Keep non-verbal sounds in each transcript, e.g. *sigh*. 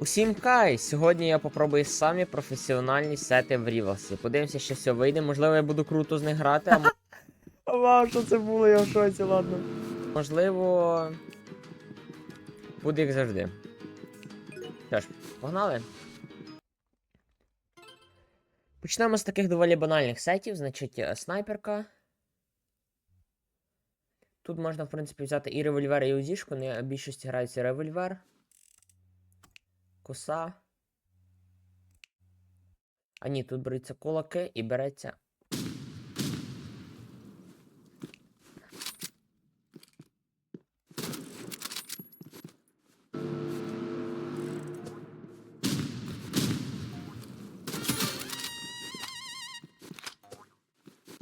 Усім кай! Сьогодні я попробую самі професіональні сети в Рівелсі. Подивимося, що все вийде. Можливо, я буду круто з них грати, а *laughs* Вау, що це було, я в шоці, ладно. можливо. Буде як завжди. Що ж, погнали. Почнемо з таких доволі банальних сетів. Значить, е, снайперка. Тут можна, в принципі, взяти і револьвер, і узішку. Не більшості грається револьвер. Коса. А ні, тут беруться кулаки і береться.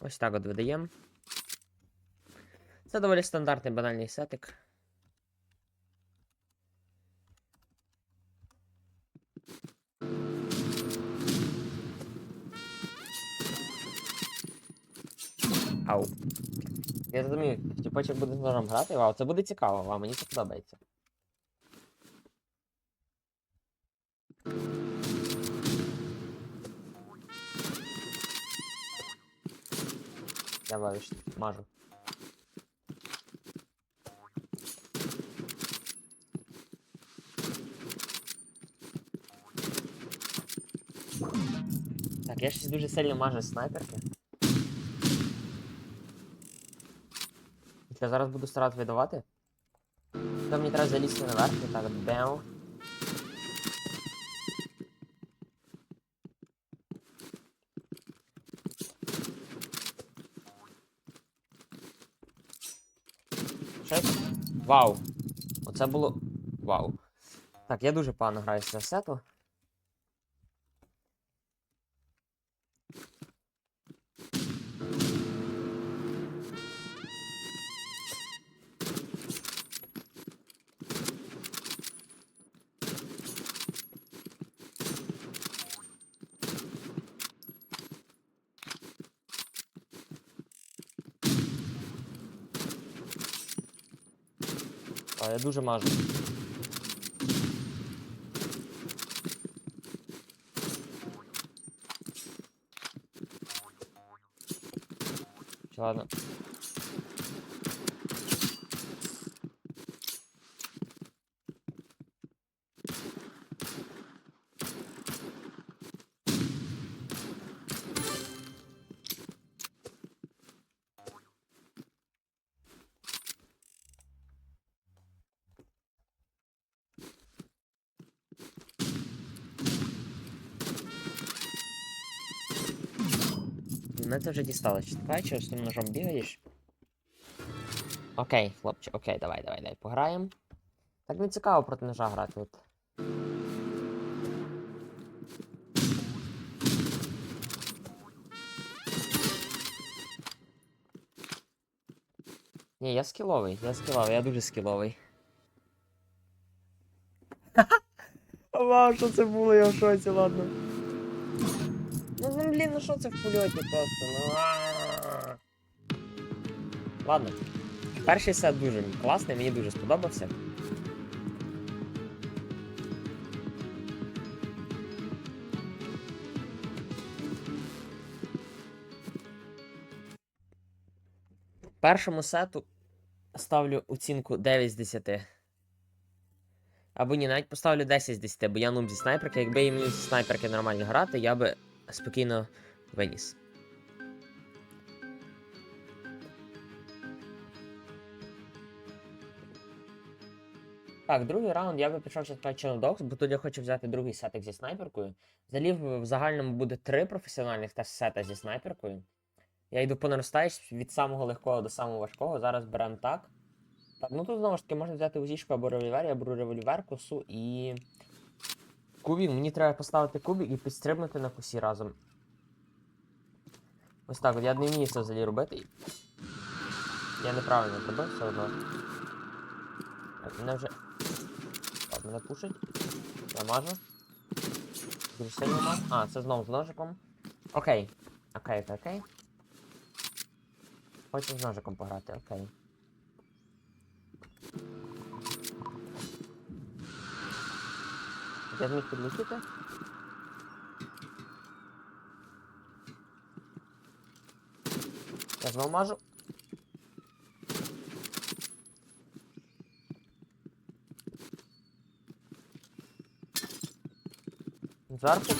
Ось так от видаємо. Це доволі стандартний банальний сетик. Я зрозумів, тіпочок буде з ножом грати. Вау, це буде цікаво, вау, мені це подобається. Я бачу, мажу. Так, я щось дуже сильно мажу з Я зараз буду старатися видавати. То мені треба залізти наверх, і так. Щось? Вау! Оце було. Вау. Так, я дуже погано граю з цього сету. А, я дуже мажу. Ладно. Це вже дістало. Чи ти тим ножом бігаєш? Окей, хлопче, окей, давай, давай, давай, пограємо. Так не цікаво проти ножа грати от. Ні, я скіловий, я скіловий, я дуже скіловий. Вау, що це було, я в шоці, ладно. Блін, ну що це в польоті просто? Ну. Ладно. Перший сет дуже класний, мені дуже сподобався. Першому сету ставлю оцінку 9 з 10. Або ні, навіть поставлю 10 з 10, бо я нуб зі снайперки. Якби я зі снайперки нормально грати, я би спокійно виніс. Так, другий раунд я би пішов ще спати Dogs, бо тут я хочу взяти другий сетик зі снайперкою. Взагалі в загальному буде три професіональних теж сета зі снайперкою. Я йду по наростаючій від самого легкого до самого важкого. Зараз беремо так. Так, ну тут знову ж таки можна взяти узішку або револьвер, я беру револьвер, косу і. Кубік. Мені треба поставити кубік і підстрибнути на косі разом. Ось так, от я не вмію це взагалі робити. Я неправильно зробив все одно. Так, мене вже. Так, мене пушить. Я мажу. Дуже сильно мажу. А, це знову з ножиком. Окей, окей, окей. Хочу з ножиком пограти, окей. Я зміг підлетіти. Я мажу. Зверху.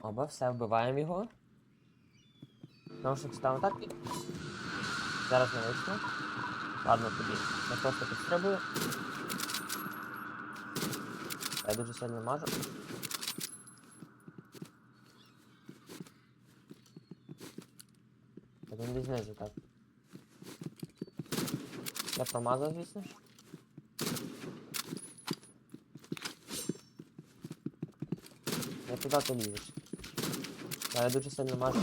Оба, все, вбиваємо його. Наушник ставимо так і. Зараз не вийшло. Ладно, тоді. Я просто підстрибую. Я дуже сильно мажу. Він десь знизу, так. Я промазав, звісно. Я туди ти лізеш. Я дуже сильно мажу.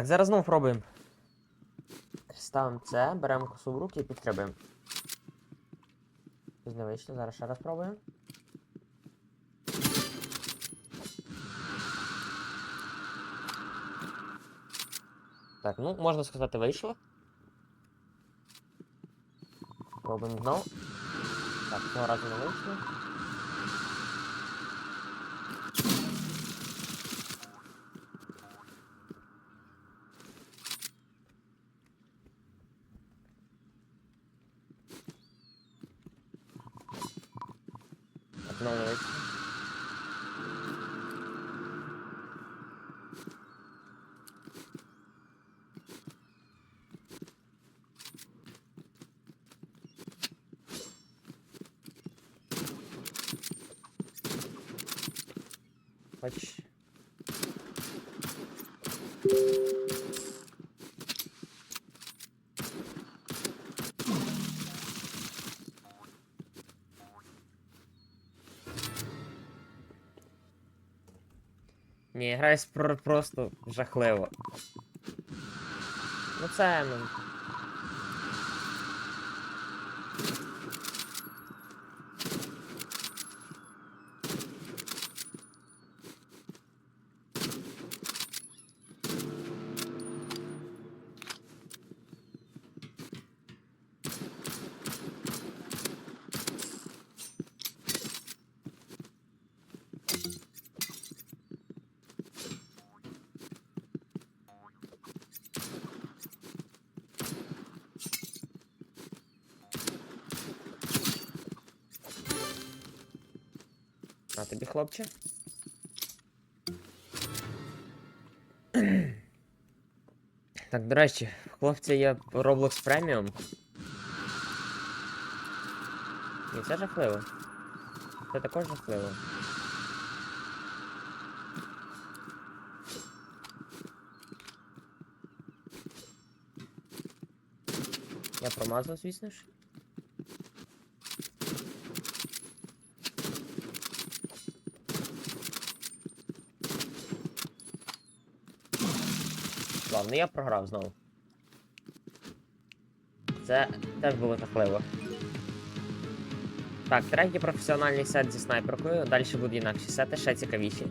Так, зараз знову пробуємо. Ставимо це, беремо косу в руки і підстрибуємо. Щось не вийшло, зараз ще раз пробуємо. Так, ну, можна сказати, вийшло. Пробуємо знову. Так, цього разу не вийшло. Так, знову не вийшло. Хоч. Ні, грає спро- просто жахливо. Ну це, ну. На тобі, хлопче. Так, до речі, в хлопця є Roblox Premium. І це жахливо. Це також жахливо. Я промазав, звісно ж. Ладно, я програв знову. Це теж було жахливо. Так, третій професіональний сет зі снайперкою. Далі будуть інакші сети, ще цікавіші.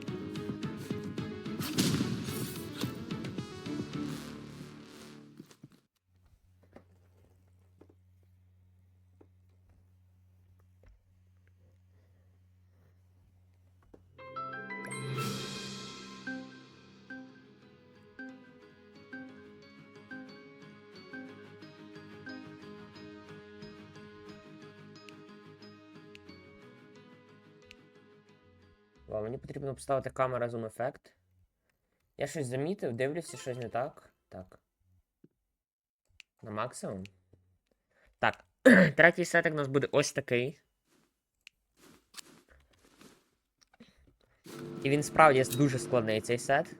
Потрібно поставити камера Zoom ефект. Я щось замітив, дивлюся, щось не так. Так. На максимум. Так. *clears throat* Третій сетик у нас буде ось такий. І він справді дуже складний цей сет.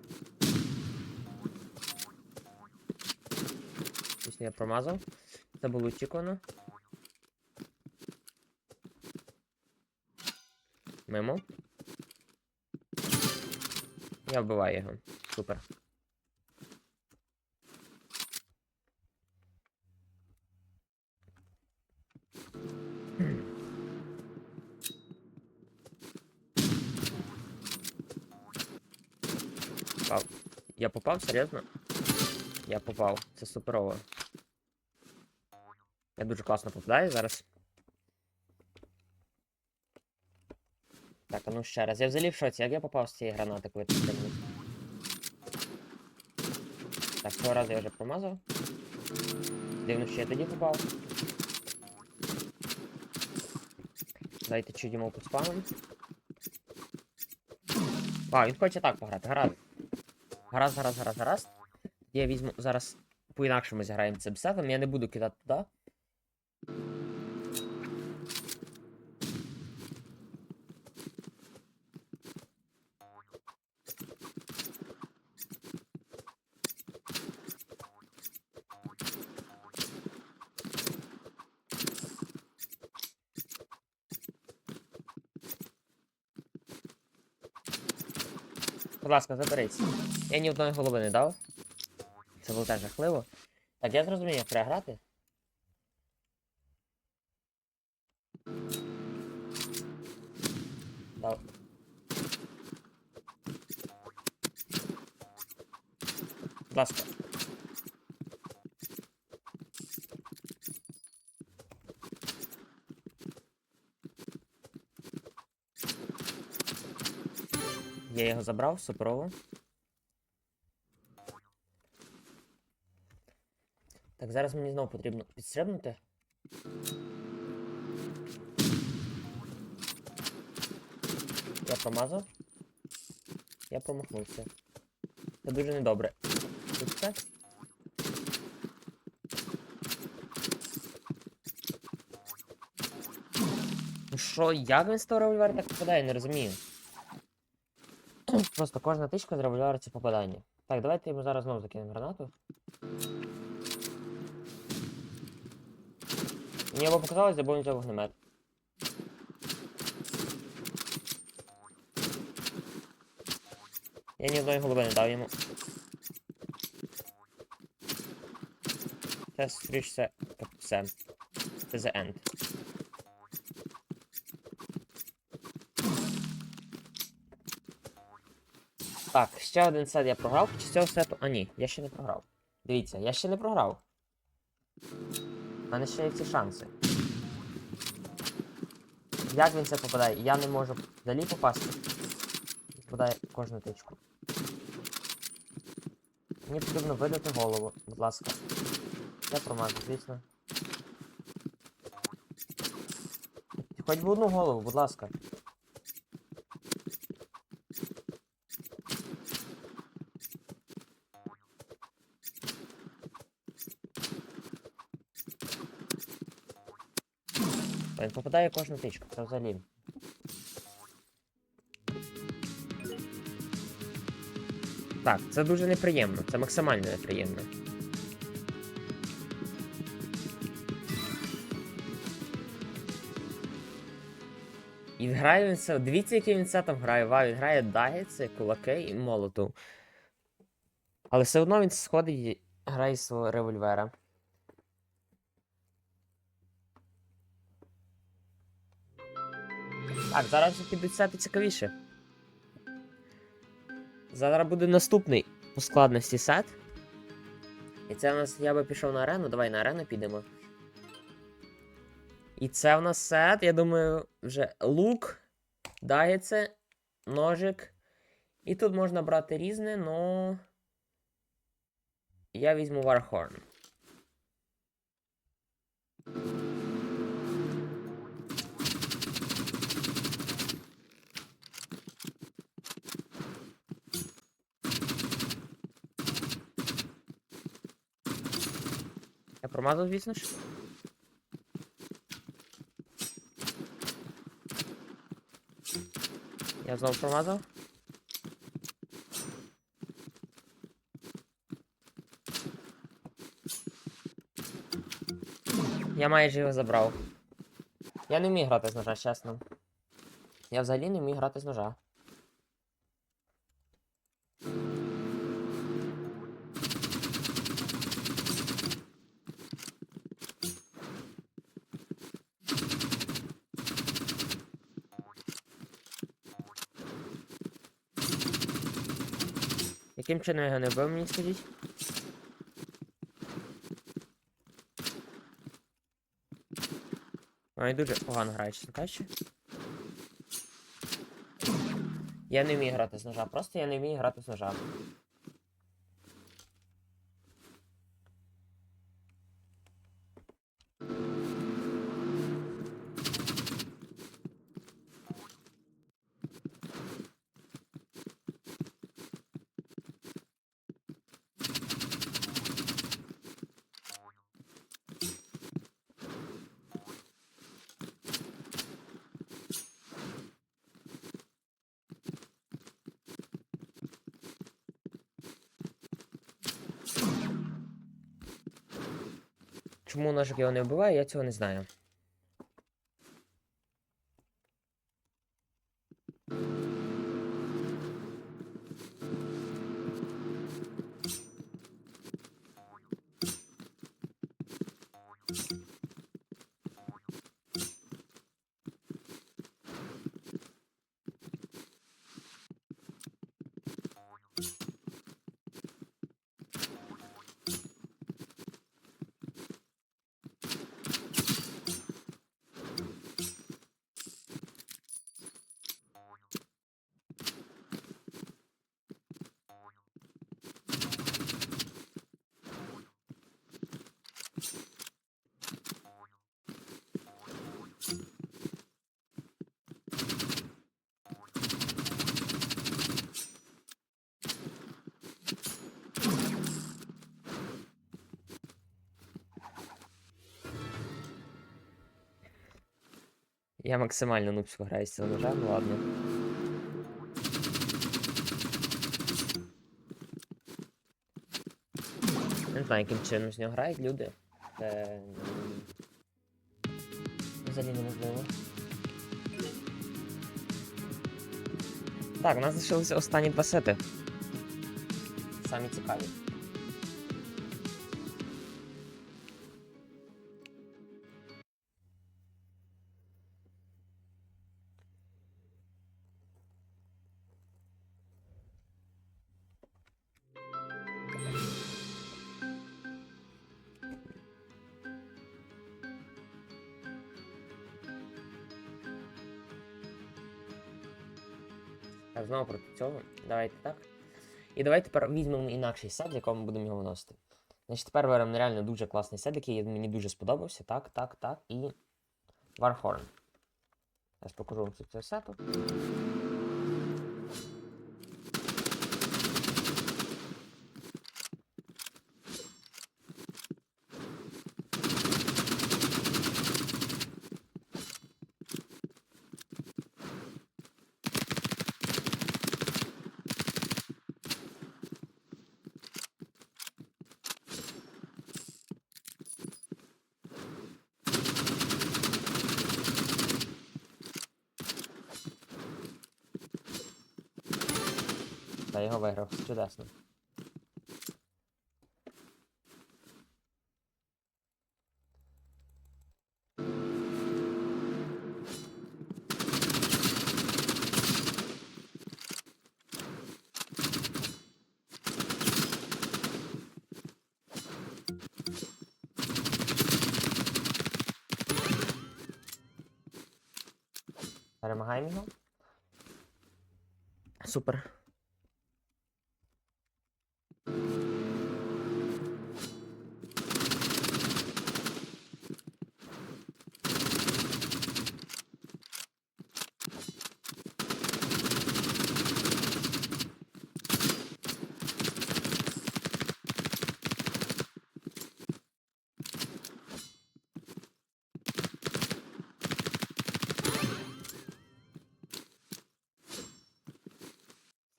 Звісно, я промазав. Це було очікувано. Мимо. Я вбиваю його. Супер. попав. Я попав, серйозно? Я попав. Це суперово. Я дуже класно попадаю зараз. Так, ну ще раз. Я взагалі в шоці, як я попав з цієї гранати, коли ти стрибнув? Так, цього разу я вже промазав. Дивно, що я тоді попав. Дайте чуть йому поспамим. А, він хоче так пограти, гаразд. Гаразд, гаразд, гаразд, гаразд. Я візьму зараз по-інакшому зіграємо цим сетом, я не буду кидати туди. Будь ласка, заберись. Я ні одної голови не дав. Це було теж жахливо. Так, я зрозумів, як треба грати. Дав. Будь ласка. Я його забрав, суперово. Так, зараз мені знову потрібно підстрибнути. Я промазав. Я промахнувся. Це дуже недобре. Тут це? Ну що, як він з того револьвера так попадає, не розумію. Просто кожна тичка з револьвера це попадання. Так, давайте йому зараз знову закинемо гранату. Мені або показалось, або він вогнемет. Я ні одної голови не дав йому. Скоріш все все. Це the end. Так, ще один сет я програв. Чи з цього сету. А ні, я ще не програв. Дивіться, я ще не програв. У мене ще є ці шанси. Як він це попадає? Я не можу взагалі попасти. Попадає кожну тичку. Мені потрібно видати голову, будь ласка. Я промажу, звісно. Хоч би одну голову, будь ласка. Він попадає кожну тичку, це взагалі. Так, це дуже неприємно, це максимально неприємно. І грає він це. Дивіться, який він це там грає. Вау, він грає дагетси, кулаки і молоту. Але все одно він сходить і грає свого револьвера. Так, зараз підуть сети цікавіше. Зараз буде наступний по складності сет. І це у нас я би пішов на арену. Давай на арену підемо. І це в нас сет, я думаю, вже лук, дагеце, ножик. І тут можна брати різне, но. Я візьму Warhorn. Я промазав, звісно ж. Я знову промазав. Я майже його забрав. Я не вмію грати з ножа, чесно. Я взагалі не вмію грати з ножа. Його не вбив, мені скажіть? Ай дуже погано грає, чесно. Я не вмію грати з ножа, просто я не вмію грати з ножа. Ножик його не вбиває, я цього не знаю. Я максимально нубсько граю з цього ножа, ну ладно. Не знаю, яким чином з нього грають люди. Це. Взагалі неможливо. Так, у нас залишилися останні два сети. Самі цікаві. Знову проти цього. Давайте так. І давайте тепер візьмемо інакший сет, в якому будемо його виносити. Значить, тепер беремо реально дуже класний сет, який мені дуже сподобався. Так, так, так. І. Warhorn. Зараз покажу вам цю сету. Та його виграв. Чудесно. Перемагаємо його. Супер.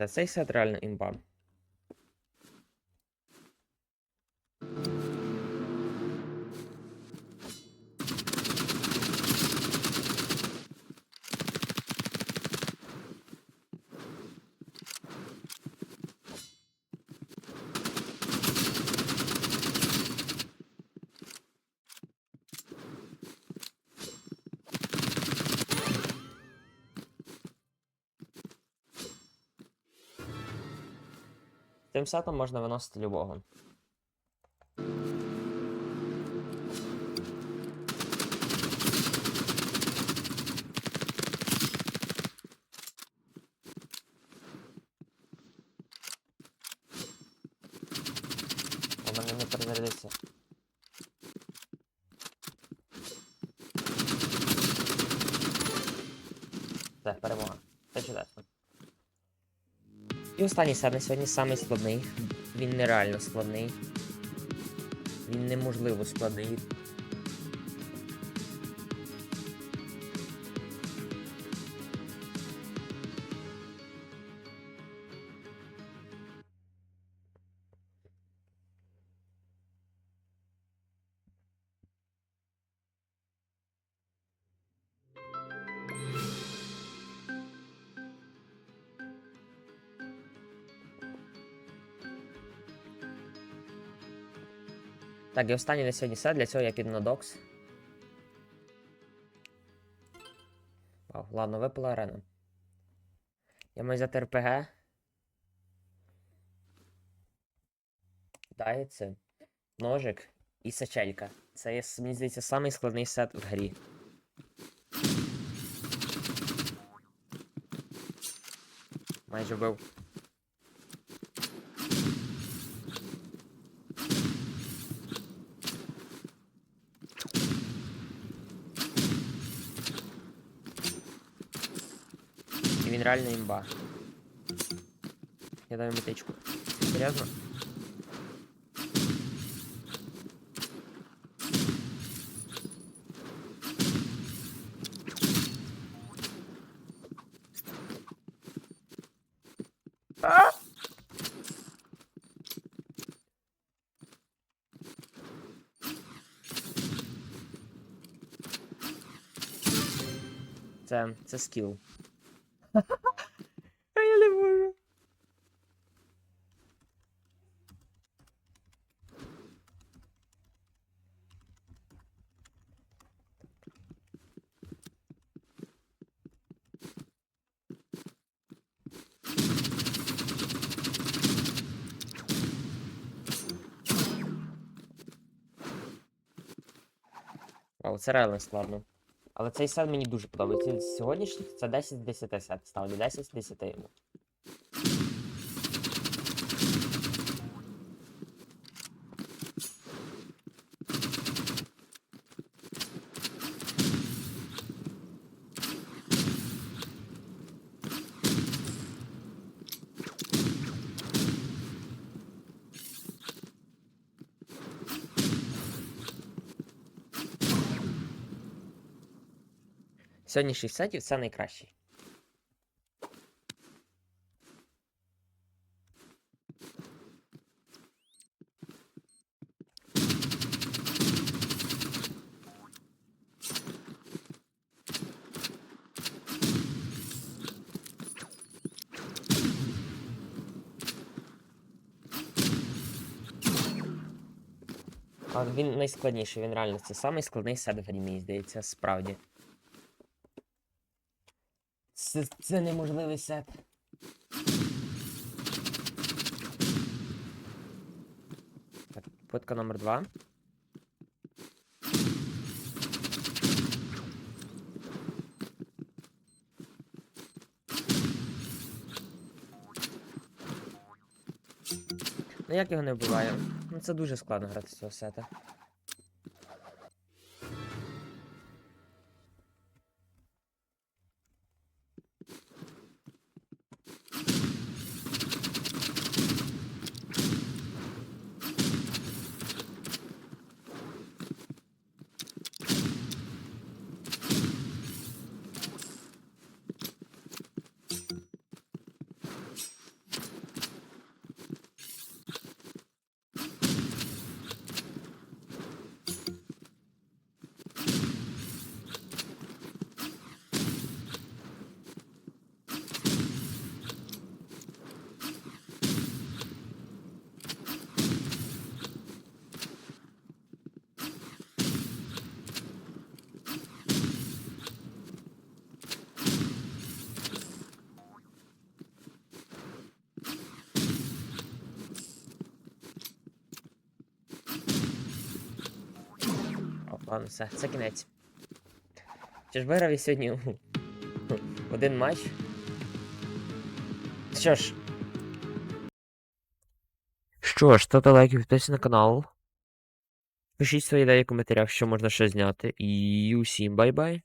Та цей сет реально імба. Цим сетом можна виносити любого. У мене не перезарядиться. Все, перемога. Це чудесно. І останній сер на сьогодні самий складний. Він нереально складний. Він неможливо складний. Так, і останній на сьогодні сет. Для цього я піду на докс. Вау, ладно, випала арена. Я маю взяти РПГ. Дається. Ножик і сачелька. Це є, мені здається, самий складний сет в грі. Майже вбив. Реально імба. Я даю метичку. Серйозно? А! Це, це скіл. Вау, це реально складно. Але цей сет мені дуже подобається. Сьогоднішній це 10 з 10 сет. Ставлю 10 з 10 йому. Сьогоднішній сетів це найкращий. Але він найскладніший, він реально це самий складний сет в грі, мені здається, справді. Це, це неможливий сет. Так, номер два. Ну як його не вбиваю? Ну це дуже складно грати з цього сета. Ладно, все, це кінець. Чи ж виграв я сьогодні *laughs* один матч? Що ж. Що ж, ставте лайки, підписуйтесь на канал. Пишіть свої ідеї в коментарях, що можна ще зняти. І усім бай-бай.